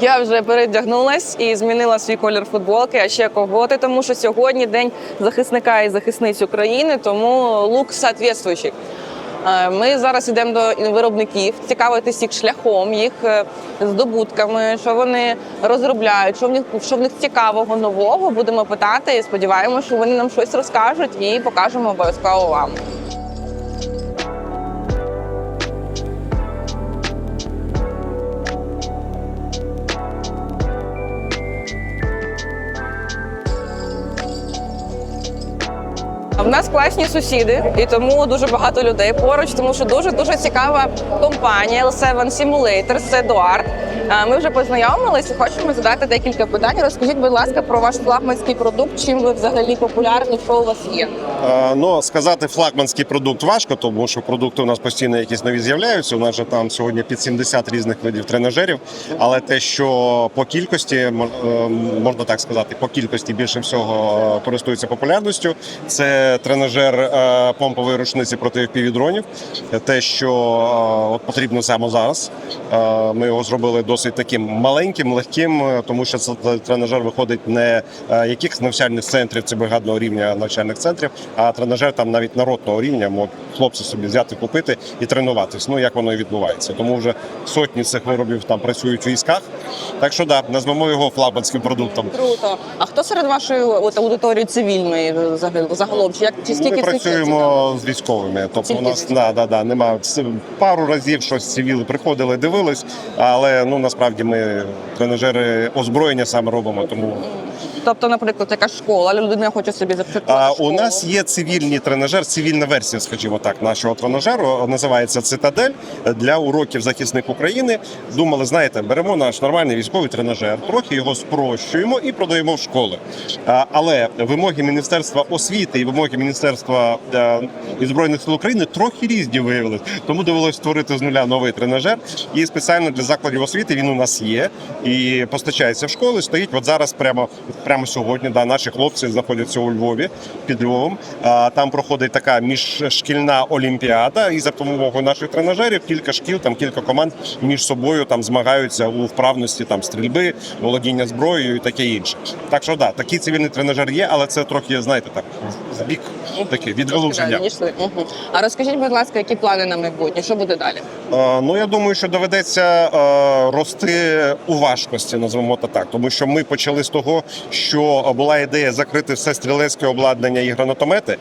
Я вже передягнулась і змінила свій колір футболки, а ще коготи, тому що сьогодні день захисника і захисниць України, тому лук соответствуючий. Е, Ми зараз йдемо до виробників, цікавитись їх шляхом, їх е, здобутками, що вони розробляють, що в них що в них цікавого нового. Будемо питати і сподіваємося, що вони нам щось розкажуть і покажемо обов'язково вам. Нас класні сусіди, і тому дуже багато людей поруч, тому що дуже дуже цікава компанія L7 Simulator, це Едуард. Ми вже познайомилися. Хочемо задати декілька питань. Розкажіть, будь ласка, про ваш флагманський продукт. Чим ви взагалі популярні? Що у вас є? Е, Ну, сказати флагманський продукт важко, тому що продукти у нас постійно якісь нові з'являються. У нас же там сьогодні під 70 різних видів тренажерів. Але те, що по кількості е, можна так сказати, по кількості більше всього е, користується популярністю. Це тренажер е, помпової рушниці проти півдронів. Те, що е, от потрібно саме зараз. Е, Ми його зробили досить таким маленьким, легким, тому що це тренажер виходить не якихось навчальних центрів, це бригадного рівня навчальних центрів, а тренажер там навіть народного рівня можуть хлопці собі взяти, купити і тренуватись. Ну як воно і відбувається. Тому вже сотні цих виробів там працюють у військах. Так що да, назвемо його флагманським продуктом. Круто. А хто серед вашої от, аудиторії цивільної загалом? Як чи скільки Ми працюємо з військовими. Тобто у нас да, да, да, нема пару разів щось цивіли приходили, дивились, але ну насправді ми тренажери озброєння саме робимо. Тому Тобто, наприклад, яка школа, людина хоче собі започаткувати А, школу. у нас є цивільний тренажер, цивільна версія, скажімо так, нашого тренажеру. Називається Цитадель для уроків захисник України. Думали, знаєте, беремо наш нормальний військовий тренажер, трохи його спрощуємо і продаємо в школи. Але вимоги Міністерства освіти і вимоги Міністерства е, і збройних сил України трохи різні виявилися. Тому довелося створити з нуля новий тренажер. І спеціально для закладів освіти він у нас є і постачається в школи. Стоїть от зараз, прямо прямо сьогодні. Да, наші хлопці знаходяться у Львові під Львовом. А, там проходить така міжшкільна олімпіада, і за допомогою наших тренажерів кілька шкіл, там кілька команд між собою там змагаються у вправності там стрільби, володіння зброєю і таке інше. Так що да, такий цивільний тренажер є, але це трохи, знаєте, так бік ну, таке відгалуження. А розкажіть, будь ласка, які плани на майбутнє? Що буде далі? Ну я думаю, що доведеться рости у важкості, назвемо так, тому що ми почали з того, що була ідея закрити все стрілецьке обладнання і гранатомети,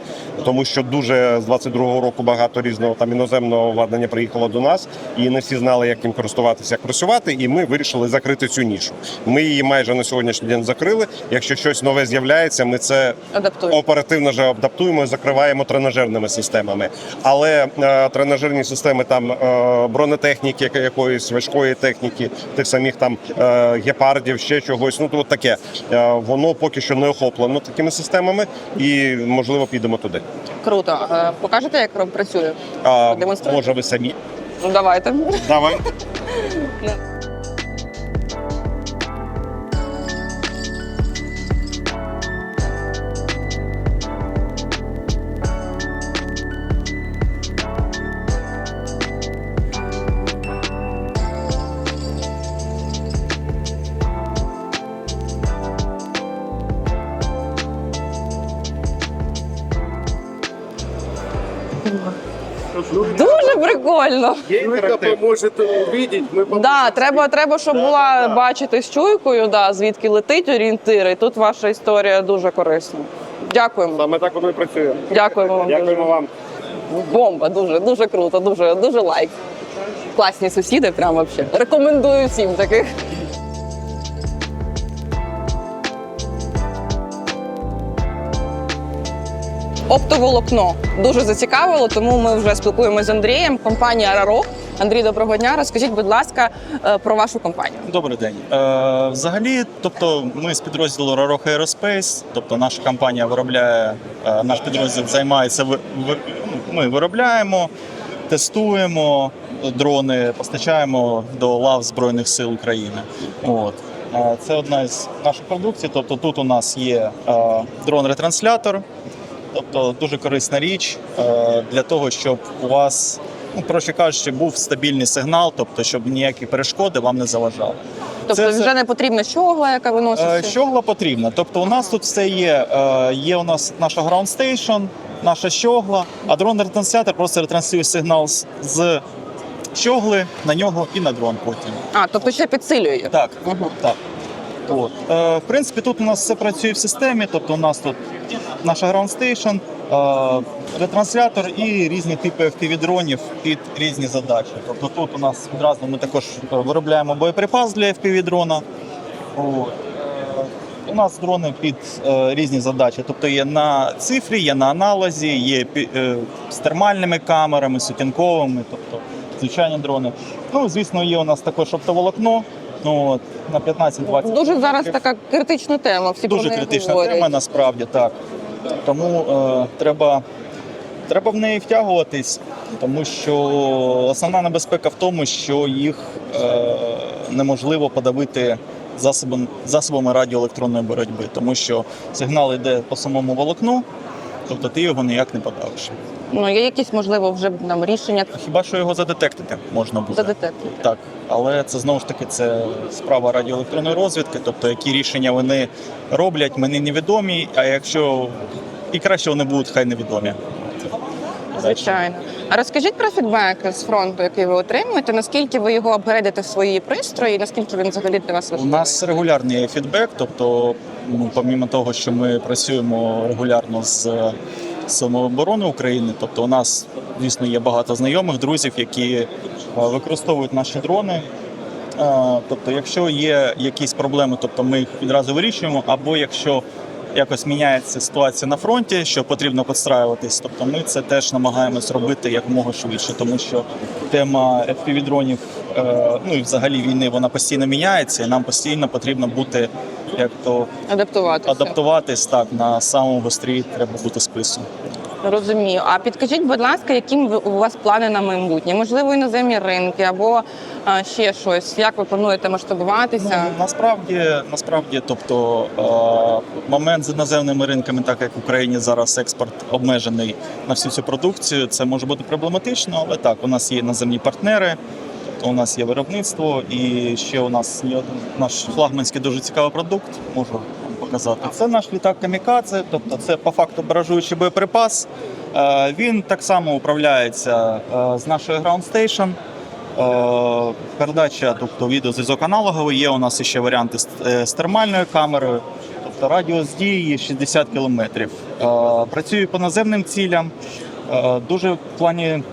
тому що дуже з 22-го року багато різного там іноземного обладнання приїхало до нас, і не всі знали, як їм користуватися, як працювати. І ми вирішили закрити цю нішу. Ми її майже на сьогоднішній день закрили. Якщо щось нове з'являється, ми це Адаптуємо. оперативно вже адаптуємо і закриваємо тренажерними системами. Але е, тренажерні системи там е, бронетехніки, якоїсь важкої техніки, тих самих там е, гепардів, ще чогось. Ну то от таке. Е, воно поки що не охоплено такими системами, і можливо підемо туди. Круто. Е, Покажете, як працює? А, Демонструйте. може, ви самі? Ну, давайте. Давай. Дуже прикольно. Юлька поможет увидеть, мы поможем. Да, треба, треба, щоб була бачити з чуйкою, да, звідки летить орієнтир. І тут ваша історія дуже корисна. Дякуємо. Саме так воно і працює. Дякуємо вам. Дякуємо дуже. вам. Бомба, дуже, дуже круто, дуже, дуже лайк. Класні сусіди, прям вообще. Рекомендую всім таких. Оптоволокно дуже зацікавило, тому ми вже спілкуємося з Андрієм. Компанія Рарок. Андрій, доброго дня. Розкажіть, будь ласка, е, про вашу компанію. Добрий день. Е, взагалі, тобто, ми з підрозділу Rarok Aerospace, тобто наша компанія виробляє, е, наш підрозділ займається ви- ми виробляємо, тестуємо дрони, постачаємо до лав Збройних сил України. От. Е, Це одна з наших продукцій. Тобто тут у нас є дрон-ретранслятор, тобто дуже корисна річ е, для того, щоб у вас, ну, проще кажучи, був стабільний сигнал, тобто щоб ніякі перешкоди вам не заважали. Тобто Це вже не потрібна щогла, яка Е, виноситься. Щогла потрібна. Тобто у нас тут все є. Е, Є у нас наша ground station, наша щогла, а дрон-ретранслятор просто ретранслює сигнал з- щогли на нього і на дрон потім. А, тобто ще підсилює. Так, Мгм. так. От. Е, в принципі, тут у нас все працює в системі, тобто у нас тут наша ground station, е, ретранслятор і різні типи FPV-дронів під різні задачі. Тобто тут у нас відразу ми також е, виробляємо боєприпас для FPV-дрона. Е, У нас дрони під е, різні задачі. Тобто є на цифрі, є на аналозі, є е, з термальними камерами, сутінковими, тобто звичайні дрони. Ну, звісно, є у нас також оптоволокно. Ну, от, на 15-20 Дуже зараз така критична тема. Всі дуже неї критична говорять. тема, насправді так. Тому е, треба, треба в неї втягуватись, тому що основна небезпека в тому, що їх е, неможливо подавити засобом, засобами радіоелектронної боротьби, тому що сигнал йде по самому волокну, тобто ти його ніяк не подавиш. Ну, є якісь, можливо, вже нам рішення Хіба що його задетектити можна буде. задетектити. Так, але це знову ж таки це справа радіоелектронної розвідки, тобто які рішення вони роблять, мені невідомі. А якщо і краще вони будуть, хай невідомі. Звичайно. А розкажіть про фідбек з фронту, який ви отримуєте. Наскільки ви його апгрейдите в свої пристрої, і наскільки він взагалі для вас У нас регулярний фідбек, тобто, ну, помімо того, що ми працюємо регулярно з самооборони України, тобто у нас, звісно, є багато знайомих, друзів, які е, використовують наші дрони. Е, Тобто, якщо є якісь проблеми, тобто ми їх відразу вирішуємо, або якщо якось міняється ситуація на фронті, що потрібно підстраюватись, тобто ми це теж намагаємось робити якомога швидше, тому що тема FPV-дронів, е, ну і взагалі війни, вона постійно міняється, і нам постійно потрібно бути як то Адаптуватися. адаптуватись так на самому гострі треба бути спису. Розумію. А підкажіть, будь ласка, яким у вас плани на майбутнє? Можливо, іноземні ринки або а, ще щось. Як ви плануєте масштабуватися? Ну, насправді, насправді, тобто е, момент з іноземними ринками, так як в Україні зараз експорт обмежений на всю цю продукцію, це може бути проблематично, але так, у нас є іноземні партнери. тобто У нас є виробництво, і ще у нас наш флагманський дуже цікавий продукт. Можу вам показати. Це наш літак Камікадзе, тобто це по факту баражуючий боєприпас. Е, Він так само управляється е, з нашої Ground Station. Е, Передача, тобто відеозв'язок аналоговий, є у нас ще варіанти з, термальною камерою, тобто радіус дії 60 км. Працюю по наземним цілям. Дуже в плані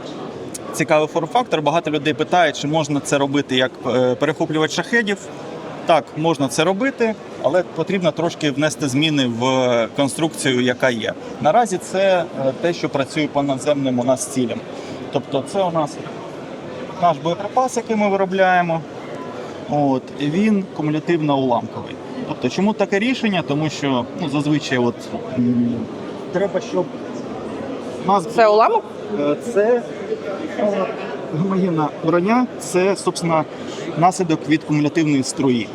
цікавий форм-фактор. Багато людей питають, чи можна це робити як перехоплювач шахедів. Так, можна це робити, але потрібно трошки внести зміни в конструкцію, яка є. Наразі це е, те, що працює по наземним у нас цілям. Тобто, це у нас наш боєприпас, який ми виробляємо. От, він кумулятивно-уламковий. Тобто, чому таке рішення? Тому що ну, зазвичай от, м, треба, щоб у нас Це уламок? Е, Це е, гомогенна броня, це, собственно, наслідок від кумулятивної струї.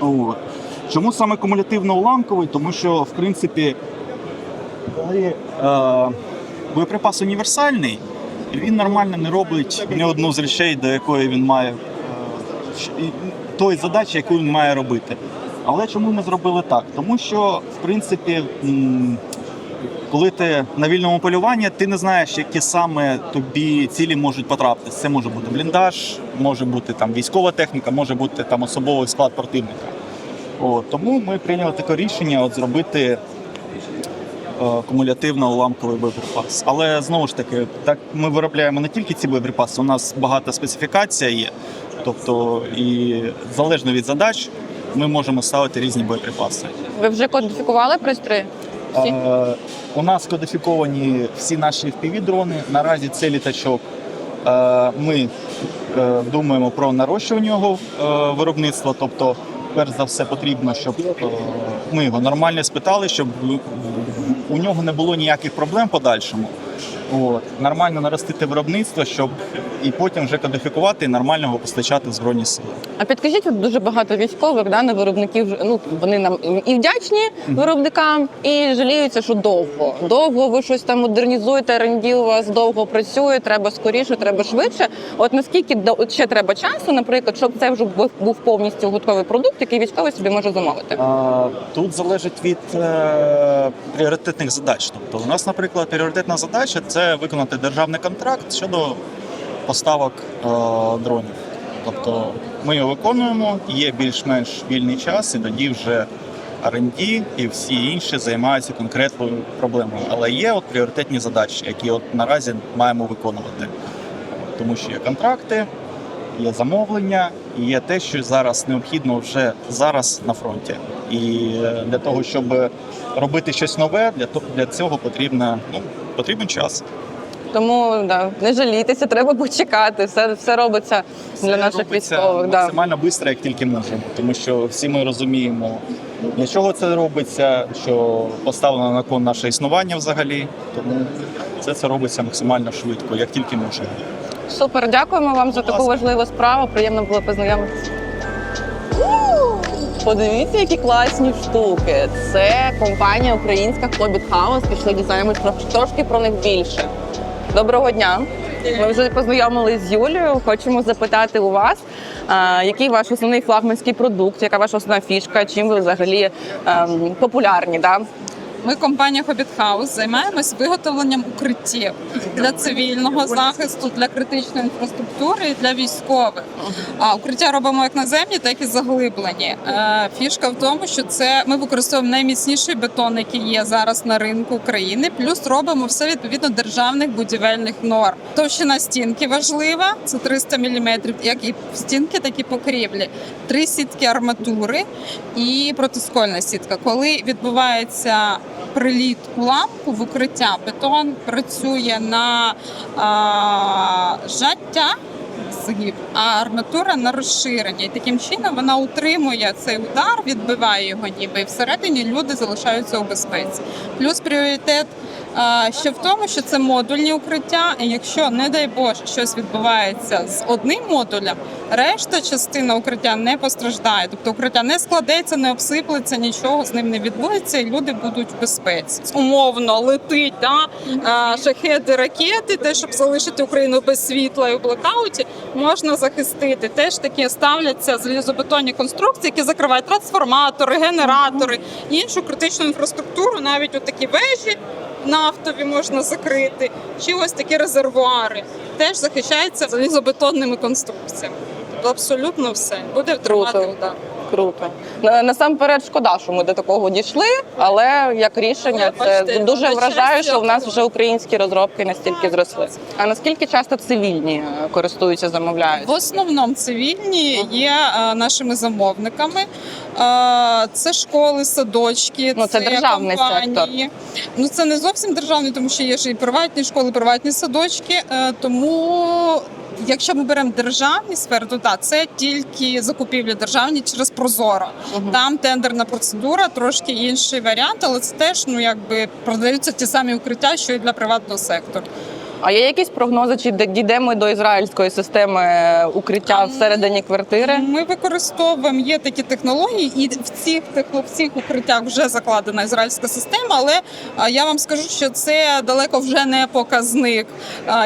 От. Чому саме кумулятивно-уламковий? Тому що, в принципі, коли е, боєприпас універсальний, він нормально не робить ні одну з речей, до якої він має е, тої задачі, яку він має робити. Але чому ми зробили так? Тому що, в принципі, коли ти на вільному полюванні, ти не знаєш, які саме тобі цілі можуть потрапити. Це може бути бліндаж, може бути там військова техніка, може бути там особовий склад противника. От, тому ми прийняли таке рішення от, зробити е, кумулятивно-уламковий боєприпас. Але знову ж таки, так ми виробляємо не тільки ці боєприпаси, у нас багата специфікація є. Тобто, і залежно від задач, ми можемо ставити різні боєприпаси. Ви вже кодифікували пристрої? Е, у нас кодифіковані всі наші FPV-дрони. Наразі це літачок. Е, ми е, думаємо про нарощування його виробництва. Тобто, перш за все, потрібно, щоб ми його нормально спитали, щоб у нього не було ніяких проблем подальшому. От. Нормально наростити виробництво, щоб і потім вже кодифікувати і нормально його постачати в Збройні сили. А підкажіть, от дуже багато військових, да, на виробників ну вони нам і вдячні виробникам, і жаліються, що довго. Довго ви щось там модернізуєте, ренді у вас довго працює, треба скоріше, треба швидше. От наскільки ще треба часу, наприклад, щоб це вже був повністю готовий продукт, який військовий собі може замовити. А, Тут залежить від е, пріоритетних задач. Тобто, у нас, наприклад, пріоритетна задача це виконати державний контракт щодо поставок е, дронів. Тобто ми його виконуємо, є більш-менш вільний час, і тоді вже R&D і всі інші займаються конкретною проблемою. Але є от пріоритетні задачі, які от наразі маємо виконувати. Тому що є контракти, є замовлення, і є те, що зараз необхідно вже зараз на фронті. І е, для того, щоб робити щось нове, для цього потрібно ну потрібен час. Тому да, не жалійтеся, треба почекати. Все, все робиться для наших робиться військових. Максимально швидко, як тільки можемо, тому що всі ми розуміємо, для чого це робиться, що поставлено на кон наше існування взагалі. Тому це це робиться максимально швидко, як тільки можемо. Супер, дякуємо вам за Будь таку важливу справу. Приємно було познайомитися. Подивіться, які класні штуки. Це компанія українська Hobbit House. Пішли дізнаємось трошки про них більше. Доброго дня. Ми вже познайомилися з Юлією. Хочемо запитати у вас, який ваш основний флагманський продукт, яка ваша основна фішка, чим ви взагалі ем, популярні? Да? Ми, компанія Hobbit House, займаємось виготовленням укриттів для цивільного захисту, для критичної інфраструктури і для військових. А укриття робимо як наземні, так і заглиблені. Е, Фішка в тому, що це ми використовуємо найміцніший бетон, який є зараз на ринку України. Плюс робимо все відповідно державних будівельних норм. Товщина стінки важлива, це 300 мм, як і стінки, так і покрівлі. Три сітки арматури і протискольна сітка. Коли відбувається приліт у лампу в укриття, бетон працює на а, жаття. Згиб, а арматура на розширення. І таким чином вона утримує цей удар, відбиває його ніби, і всередині люди залишаються у безпеці. Плюс пріоритет ще в тому, що це модульні укриття. І якщо, не дай Боже, щось відбувається з одним модулем, решта частина укриття не постраждає. Тобто укриття не складеться, не обсиплеться, нічого з ним не відбудеться, і люди будуть в безпеці. Умовно летить да, шахеди, ракети, те, щоб залишити Україну без світла і у блекауті, можна захистити. Теж такі ставляться залізобетонні конструкції, які закривають трансформатори, генератори, іншу критичну інфраструктуру, навіть от такі вежі нафтові можна закрити, чи ось такі резервуари. Теж захищається залізобетонними конструкціями. Тобто абсолютно все буде тримати Круто. Насамперед шкода, що ми до такого дійшли, але як рішення це дуже вражає, що в нас вже українські розробки настільки зросли. А наскільки часто цивільні е, користуються, замовляють? В основному цивільні є е, нашими замовниками. Е, це школи, садочки, Ну, це державний компанії. Ну це не зовсім державний, тому що є ж і приватні школи, приватні садочки. Тому. Якщо ми беремо державні сфери, то так, це тільки закупівлі державні через Прозоро. Угу. Там тендерна процедура, трошки інший варіант, але це теж ну якби продаються ті самі укриття, що і для приватного сектору. А є якісь прогнози, чи де- дійдемо ми до ізраїльської системи е, укриття всередині квартири? Ми використовуємо є такі технології, і в цих в цих укриттях вже закладена ізраїльська система. Але я вам скажу, що це далеко вже не показник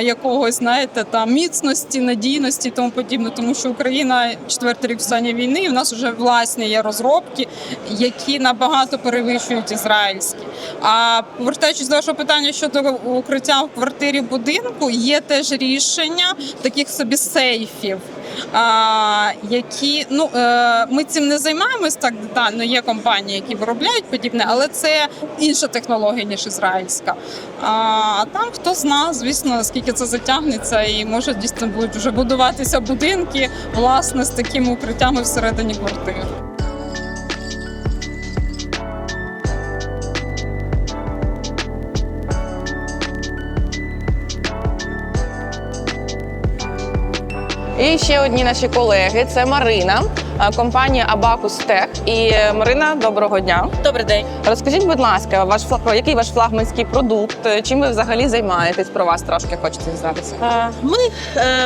якогось, знаєте, там міцності, надійності і тому подібне. Тому що Україна четвертий рік в стані війни, і в нас вже власні є розробки, які набагато перевищують ізраїльські. А повертаючись до вашого питання щодо укриття в квартирі будинку, є теж рішення таких собі сейфів. Які ну е, ми цим не займаємось так детально. Є компанії, які виробляють подібне, але це інша технологія ніж ізраїльська. А там хто зна, звісно, наскільки це затягнеться, і може дійсно будуть вже будуватися будинки власне з такими укриттями всередині квартир. Ще одні наші колеги це Марина. е, компанія Abacus Tech. І е, Марина, доброго дня. Добрий день. Розкажіть, будь ласка, ваш фла- який ваш флагманський продукт? Е, Чим ви взагалі займаєтесь? Про вас трошки хочеться дізнатися. Ми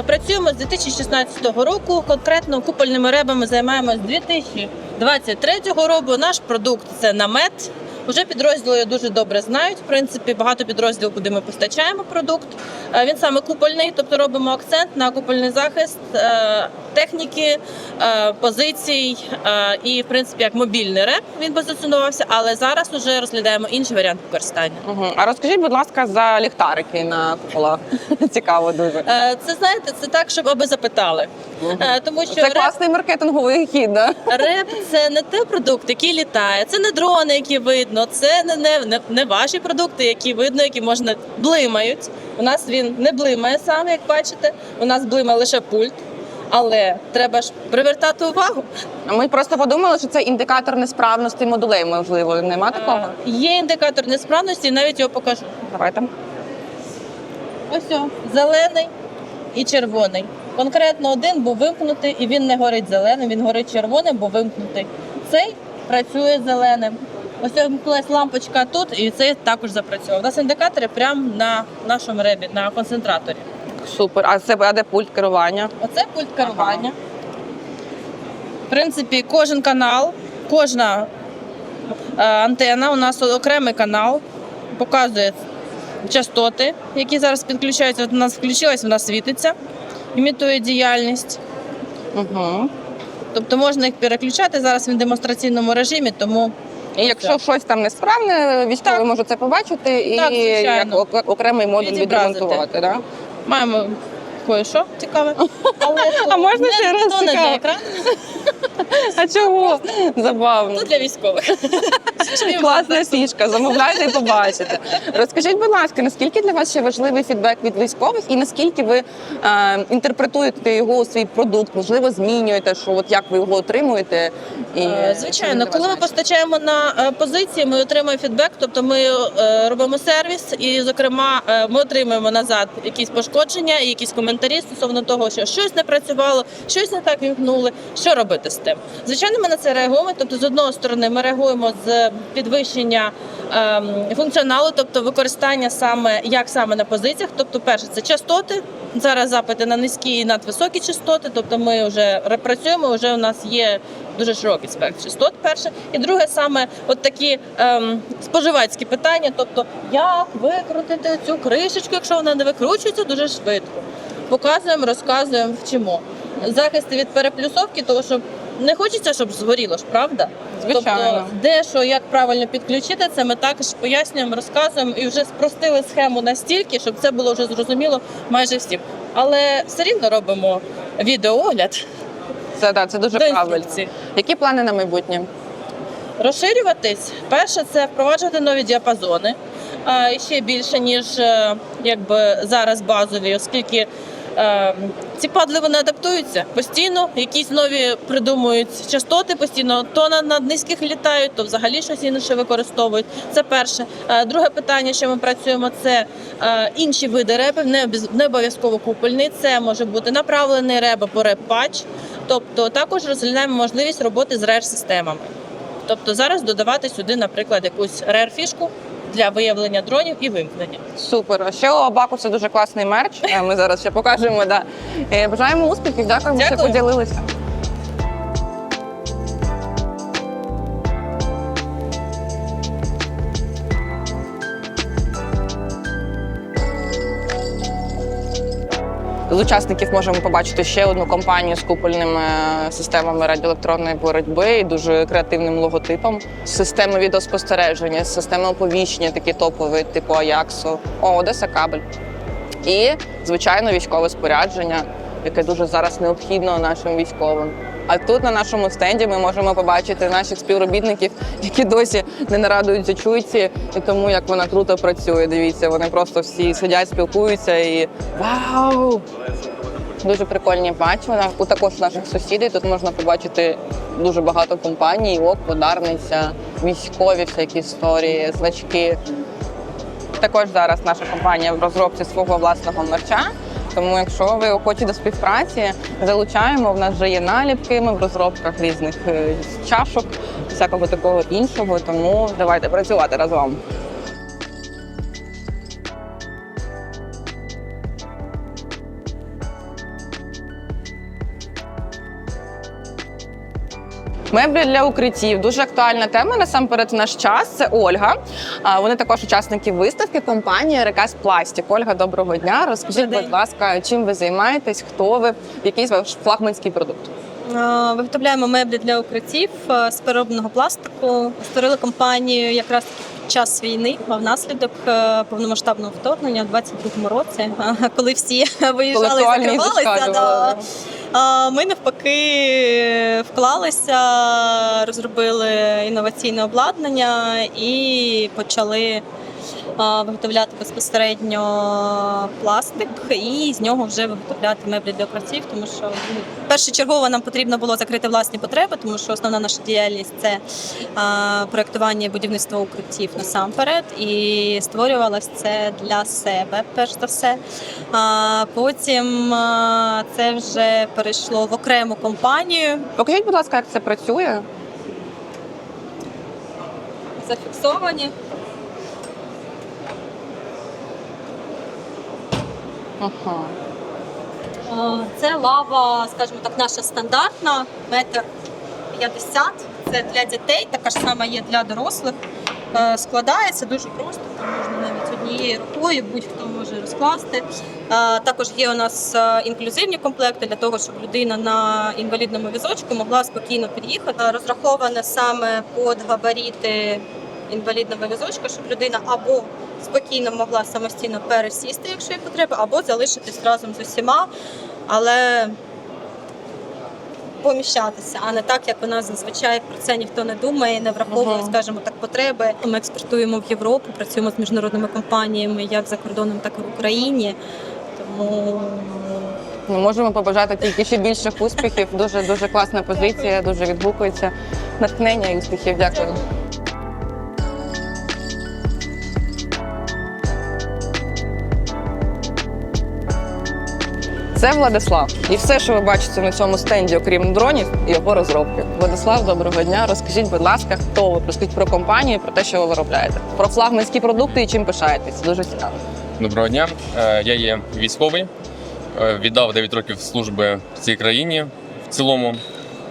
працюємо з 2016 року. Конкретно купольними ребами займаємось з 2023 року. Наш продукт це намет. Уже підрозділи дуже добре знають. В принципі, багато підрозділів, куди ми постачаємо продукт. Е, Він саме купольний, тобто робимо акцент на купольний захист е, техніки, е, позицій і, в принципі, як мобільний реп він позиціонувався, але зараз вже розглядаємо інший варіант використання. Угу. А розкажіть, будь ласка, за ліхтарики на куполах. Цікаво дуже. Це знаєте, це так, щоб аби запитали. Е, Тому що Це реп, класний маркетинговий хід, да? реп це не той продукт, який літає, це не дрони, які видно, це не, не, не, не ваші продукти, які видно, які можна блимають. У нас він не блимає сам, як бачите. У нас блимає лише пульт. Але треба ж привертати увагу. Ми просто подумали, що це індикатор несправності модулей. Можливо, нема такого. Е, Є індикатор несправності, навіть його покажу. Давайте. Ось о, зелений і червоний. Конкретно один був вимкнутий, і він не горить зеленим, він горить червоним, бо вимкнутий. Цей працює зеленим. Ось вимкнулась лампочка тут, і цей також запрацьовував. У нас індикатори прямо на нашому ребі, на концентраторі. Супер. А це а де пульт керування? Оце пульт керування. В принципі, кожен канал, кожна е, антенна, у нас окремий канал, показує частоти, які зараз підключаються. От у нас включилась, вона світиться, імітує діяльність. Угу. Тобто можна їх переключати зараз він в демонстраційному режимі, тому І якщо щось там несправне, військовий може це побачити і Так, звичайно. як ок- окремий модуль відремонтувати. Да? маємо кое-що цікаве. Але А можна не- ще раз не екрану, А чого? Забавно. то для військових. Класна фішка, замовляйте і побачите. Розкажіть, будь ласка, наскільки для вас ще важливий фідбек від військових, і наскільки ви е, інтерпретуєте його у свій продукт? Можливо, змінюєте, що от як ви його отримуєте? І Е, Звичайно, коли ми постачаємо на е, позиції, ми отримуємо фідбек, тобто ми е, робимо сервіс, і, зокрема, ми отримуємо назад якісь пошкодження, якісь коментарі стосовно того, що щось не працювало, щось не так вімкнули. Що робити з тим? Звичайно, ми на це реагуємо. Тобто, з одної сторони, ми реагуємо з підвищення ем, функціоналу, тобто використання саме як саме на позиціях. Тобто, перше, це частоти. Зараз запити на низькі і надвисокі частоти. Тобто, ми вже працюємо. Вже у нас є дуже широкий спектр частот. Перше, і друге, саме от такі ем, споживацькі питання. Тобто, як викрутити цю кришечку, якщо вона не викручується дуже швидко. Показуємо, розказуємо, вчимо. Захисти від переплюсовки, тому що не хочеться, щоб згоріло ж, правда? Звичайно. Тобто, де що, як правильно підключити це, ми також пояснюємо, розказуємо і вже спростили схему настільки, щоб це було вже зрозуміло майже всім. Але все рівно робимо відеоогляд Це, да, це дуже до правильно. інструкції. Які плани на майбутнє? Розширюватись, перше, це впроваджувати нові діапазони а, і ще більше, ніж е, якби зараз базові, оскільки ці падли вони адаптуються постійно, якісь нові придумують частоти, постійно то на, на низьких літають, то взагалі щось інше використовують. Це перше. Е, Друге питання, що ми працюємо, це е, інші види репів, не, обов'язково купольний. Це може бути направлений реп або реп-патч. Тобто також розглядаємо можливість роботи з рер-системами. Тобто зараз додавати сюди, наприклад, якусь рер-фішку для виявлення дронів і вимкнення. Супер. А Ще у Абаку це дуже класний мерч. Е, Ми зараз ще покажемо. Да. Е, Бажаємо успіхів. Дякуємо, що Дякую. поділилися. З учасників можемо побачити ще одну компанію з купольними е, системами радіоелектронної боротьби і дуже креативним логотипом. Системи відеоспостереження, системи оповіщення, такі топові, типу Аяксу, Одеса Кабель. І, звичайно, військове спорядження, яке дуже зараз необхідно нашим військовим. А тут на нашому стенді ми можемо побачити наших співробітників, які досі не нарадуються чуйці, і тому як вона круто працює. Дивіться, вони просто всі сидять, спілкуються і вау! Дуже прикольні бачення. У також наших сусідів тут можна побачити дуже багато компаній, ОК, Подарниця, військові всякі історії, значки. Також зараз наша компанія в розробці свого власного мерча. Тому, якщо ви охочі до співпраці, залучаємо. В нас вже є наліпки. Ми в розробках різних е, чашок, всякого такого іншого. Тому давайте працювати разом. Меблі для укриттів дуже актуальна тема. Насамперед, в наш час це Ольга. Вони також учасники виставки компанії Рекас Пластик. Ольга, доброго дня. Розкажіть, будь ласка, чим ви займаєтесь, хто ви, який ваш флагманський продукт? Виготовляємо меблі для укриттів з переробного пластику. Створили компанію якраз таки під час війни, а внаслідок повномасштабного вторгнення у 22-му році, коли всі виїжджали і закривалися. Е, Ми навпаки вклалися, розробили інноваційне обладнання і почали виготовляти безпосередньо пластик і з нього вже виготовляти меблі для укриттів, тому що ну, першочергово нам потрібно було закрити власні потреби, тому що основна наша діяльність це проектування і будівництво укриттів насамперед, і створювалось це для себе, перш за все. Потім це вже перейшло в окрему компанію. Покажіть, будь ласка, як це працює? Зафіксовані. Ага. Е, Це лава, скажімо так, наша стандартна, метр 50. Це для дітей, така ж сама є для дорослих. Е, Складається дуже просто, там можна навіть однією рукою, будь-хто може розкласти. Е, Також є у нас інклюзивні комплекти для того, щоб людина на інвалідному візочку могла спокійно під'їхати. Розраховане саме під габаріти інвалідного візочка, щоб людина або спокійно могла самостійно пересісти, якщо є потреба, або залишитись разом з усіма, але поміщатися, а не так, як у нас зазвичай про це ніхто не думає, не враховує, Ага. скажімо так, потреби. Ми експортуємо в Європу, працюємо з міжнародними компаніями як за кордоном, так і в Україні. Тому Ми можемо побажати тільки ще більших успіхів. Дуже дуже класна позиція, дуже відгукується. Натхнення і успіхів. Дякую. Це Владислав. І все, що ви бачите на цьому стенді, окрім дронів, його розробки. Владислав, доброго дня. Розкажіть, будь ласка, хто ви? Розкажіть про компанію, про те, що ви виробляєте. Про флагманські продукти і чим пишаєтесь. Дуже цікаво. Доброго дня. Е, Я є військовий, Е, віддав 9 років служби в цій країні в цілому.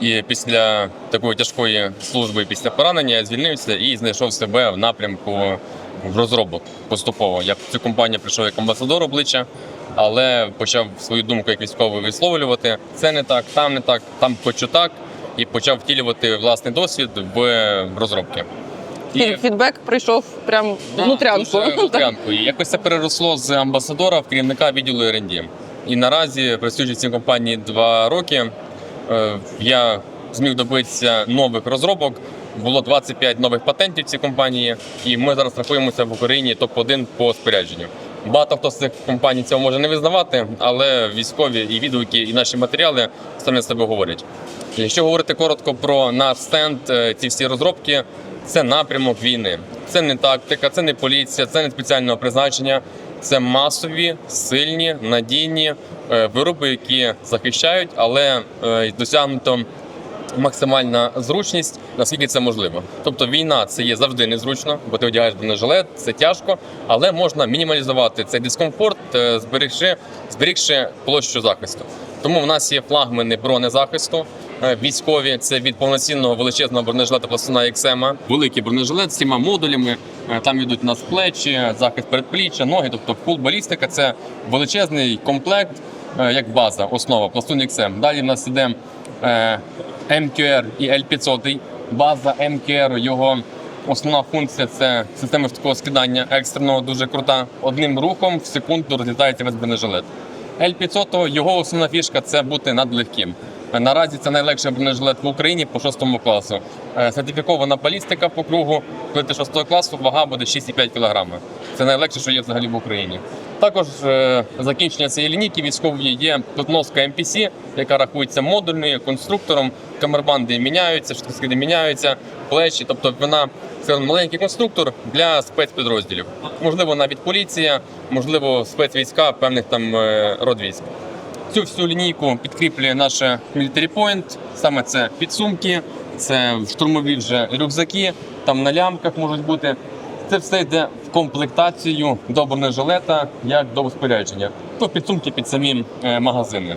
І після такої тяжкої служби, після поранення, я звільнився і знайшов себе в напрямку в розробок поступово. Я в цю компанію прийшов як амбасадор обличчя, але почав свою думку як військовий висловлювати. Це не так, там не так, там хочу так. І почав втілювати власний досвід в розробки. Фі- Фідбек прийшов прям Да, внутрянку. внутрянку. І якось це переросло з амбасадора в керівника відділу R&D. І наразі, працюючи в цій компанії два роки, е, я зміг добитися нових розробок. Було 25 нових патентів в цій компанії, і ми зараз рахуємося в Україні топ-1 по спорядженню. Багато хто з цих компаній цього може не визнавати, але військові і відгуки, і наші матеріали самі за себе говорять. Якщо говорити коротко про наш стенд, е, ці всі розробки це напрямок війни. Це не тактика, це не поліція, це не спеціального призначення. Це масові, сильні, надійні е, вироби, які захищають, але е, досягнуто максимальна зручність, наскільки це можливо. Тобто війна це є завжди незручно, бо ти одягаєш бронежилет, це тяжко, але можна мінімалізувати цей дискомфорт, е, зберігши, зберігши площу захисту. Тому в нас є флагмани бронезахисту. е, Військові це від повноцінного величезного бронежилета пластуна XM. Великий бронежилет з всіма модулями. Е, Там йдуть у нас плечі, захист передпліччя, ноги. Тобто фул балістика це величезний комплект, як база, основа пластун XM. Далі в нас іде MQR і L500. База MQR, його основна функція це система швидкого скидання екстреного, дуже крута. Одним рухом в секунду розлітається весь бронежилет. L500, його основна фішка це бути надлегким. Наразі це найлегший бронежилет в Україні по 6 класу. Е, Сертифікована балістика по кругу. Коли ти 6 класу, вага буде 6,5 кг. Це найлегше, що є взагалі в Україні. Також е, закінчення цієї лінійки військової є плотноска MPC, яка рахується модульною конструктором. Камербанди міняються, штрискиди міняються, плечі. Тобто вона скажімо, маленький конструктор для спецпідрозділів. Можливо, навіть поліція, можливо, спецвійська певних там е, родвійськ. Цю всю лінійку підкріплює наше Military Point. Саме це підсумки, це штурмові вже рюкзаки, там на лямках можуть бути. Це все йде в комплектацію до бронежилета як до спорядження. Ну, підсумки під самі е, магазини.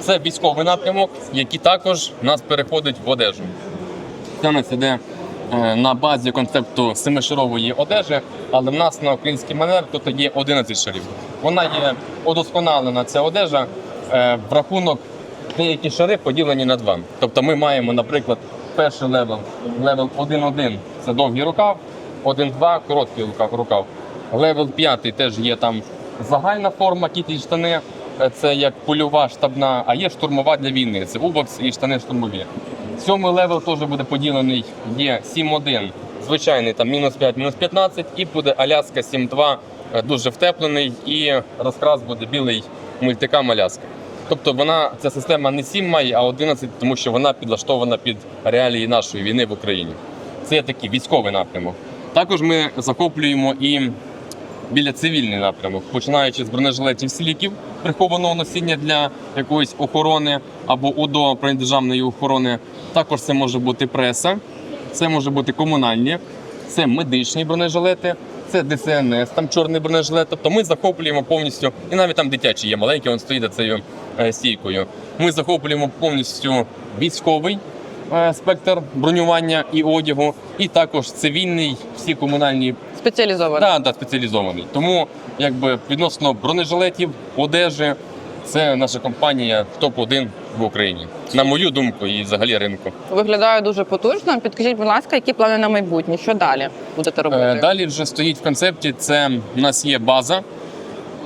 Це військовий напрямок, який також нас переходить в одежу. Це нас іде на базі концепту семишарової одежі, але в нас на український манер тут є 11 шарів. Вона є удосконалена ця одежа е, в рахунок деякі шари поділені на два. Тобто ми маємо, наприклад, перший левел, левел 1.1 це довгий рукав, 1.2 короткий рукав. Левел 5 теж є там загальна форма, кіті штани. е, Це як польова штабна, а є штурмова для війни. Це убокс і штани штурмові. Сьомий левел теж буде поділений. Є 7.1, звичайний там мінус 5, мінус 15, і буде Аляска 7.2, е, дуже втеплений, і розкрас буде білий мультикам Аляска. Тобто вона ця система не 7 має, а 11, тому що вона підлаштована під реалії нашої війни в Україні. Це такий військовий напрямок. Також ми захоплюємо і біля цивільний напрямок, починаючи з бронежилетів сліків, прихованого носіння для якоїсь охорони або УДО державної охорони. Також це може бути преса, це може бути комунальні, це медичні бронежилети, це ДСНС, там чорний бронежилет. Тобто ми захоплюємо повністю, і навіть там дитячий є маленький, він стоїть за цією е, стійкою. Ми захоплюємо повністю військовий е, спектр бронювання і одягу, і також цивільний, всі комунальні Спеціалізовано. Да, да, спеціалізований. Тому якби відносно бронежилетів, одежі, це наша компанія топ-1 в Україні. На мою думку, і взагалі ринку. Виглядає дуже потужно. Підкажіть, будь ласка, які плани на майбутнє? Що далі будете робити? Е, Далі вже стоїть в концепті. Це у нас є база,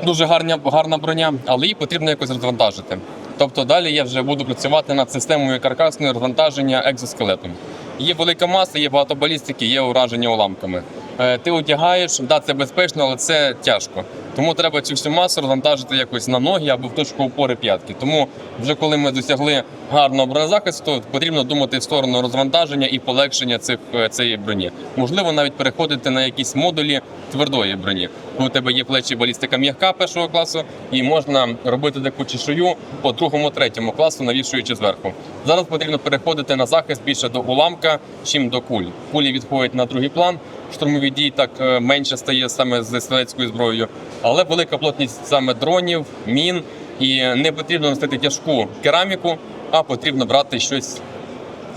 дуже гарна, гарна броня, але її потрібно якось розвантажити. Тобто далі я вже буду працювати над системою каркасного розвантаження екзоскелетом. Є велика маса, є багато балістики, є ураження уламками. Е, Ти одягаєш, да, це безпечно, але це тяжко. Тому треба цю всю масу розвантажити якось на ноги або в точку опори п'ятки. Тому вже коли ми досягли гарного бронезахисту, потрібно думати в сторону розвантаження і полегшення цих е, цієї броні. Можливо, навіть переходити на якісь модулі твердої броні. У тебе є плечі балістика м'яка першого класу, і можна робити таку чешую по другому, третьому класу, навішуючи зверху. Зараз потрібно переходити на захист більше до уламка, чим до куль. Кулі відходять на другий план. Штурмові дії так е, менше стає саме з стрілецькою зброєю, але велика плотність саме дронів, мін, і не потрібно носити тяжку кераміку, а потрібно брати щось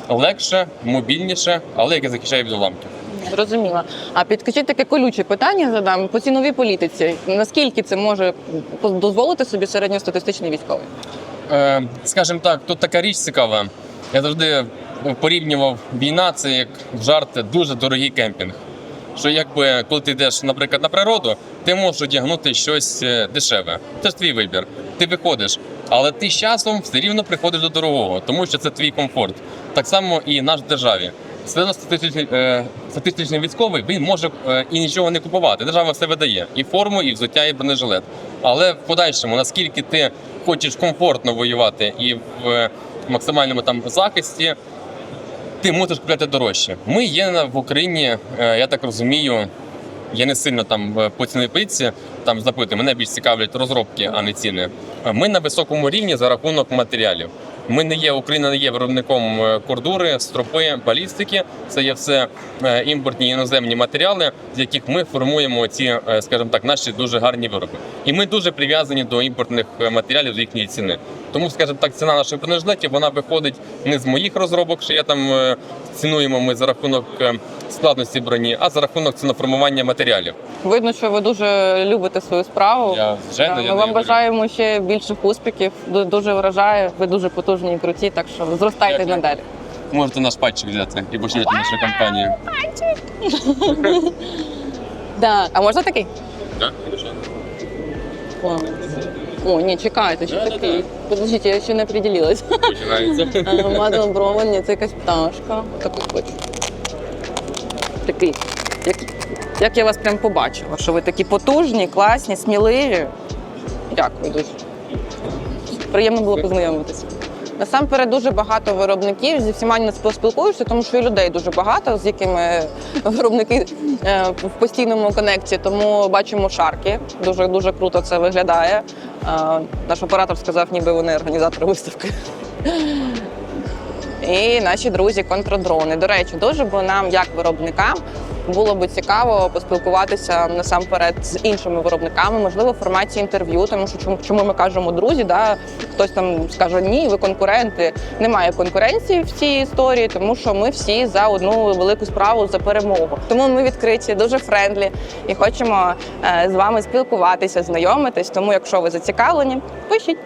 легше, мобільніше, але яке захищає від уламків. Зрозуміло. А підкажіть таке колюче питання задам по ціновій політиці. Наскільки це може дозволити собі середньостатистичний військовий? Е, скажімо так, тут така річ цікава. Я завжди порівнював війна, це як в жарт дуже дорогий кемпінг. Що якби коли ти йдеш, наприклад, на природу, ти можеш одягнути щось е, дешеве. Це ж твій вибір. Ти виходиш, але ти з часом все рівно приходиш до дорогого, тому що це твій комфорт. Так само і наш державі. Середньостатистичний е, статистичний військовий він може е, і нічого не купувати. Держава все видає і форму, і взуття, і бронежилет. Але в подальшому, наскільки ти хочеш комфортно воювати і в максимальному там захисті, ти мусиш купляти дорожче. Ми є в Україні, е, я так розумію, я не сильно там е, по ціновій політиці там запитую, мене більш цікавлять розробки, а не ціни. Е, Ми на високому рівні за рахунок матеріалів. Ми не є, Україна не є виробником кордури, стропи, балістики. Це є все імпортні іноземні матеріали, з яких ми формуємо ці, скажімо так, наші дуже гарні вироби. І ми дуже прив'язані до імпортних матеріалів з їхньої ціни. Тому, скажімо так, ціна наших бронежилетів вона виходить не з моїх розробок, що я там е, цінуємо ми за рахунок е, складності броні, а за рахунок ціноформування матеріалів. Видно, що ви дуже любите свою справу. Я звичайно, Ми я вам бажаємо ще більших успіхів. Дуже вражає. Ви дуже потужні і круті, так що зростайте Дякую. надалі. Можете наш патчик взяти і поширити нашу компанію. Да. А можна такий? Так, О, О ні, чекайте, що такий. Подождіть, я ще не определилась. Починається. Мадам Броман, ні, це якась пташка. Такий хочу. Такий. Як, як я вас прям побачила, що ви такі потужні, класні, сміливі. Дякую дуже. Приємно було познайомитися. Насамперед дуже багато виробників зі всіма не поспілкуєшся, тому що і людей дуже багато, з якими виробники е, в постійному конекті. Тому бачимо шарки. Дуже дуже круто це виглядає. Наш оператор сказав, ніби вони організатори виставки. І наші друзі контрдрони. До речі, дуже бо нам, як виробникам, було би цікаво поспілкуватися насамперед з іншими виробниками, можливо, в форматі інтерв'ю, тому що чому, чому ми кажемо друзі, да хтось там скаже ні, ви конкуренти. Немає конкуренції в цій історії, тому що ми всі за одну велику справу за перемогу. Тому ми відкриті, дуже френдлі і хочемо е, з вами спілкуватися, знайомитись. Тому, якщо ви зацікавлені, пишіть.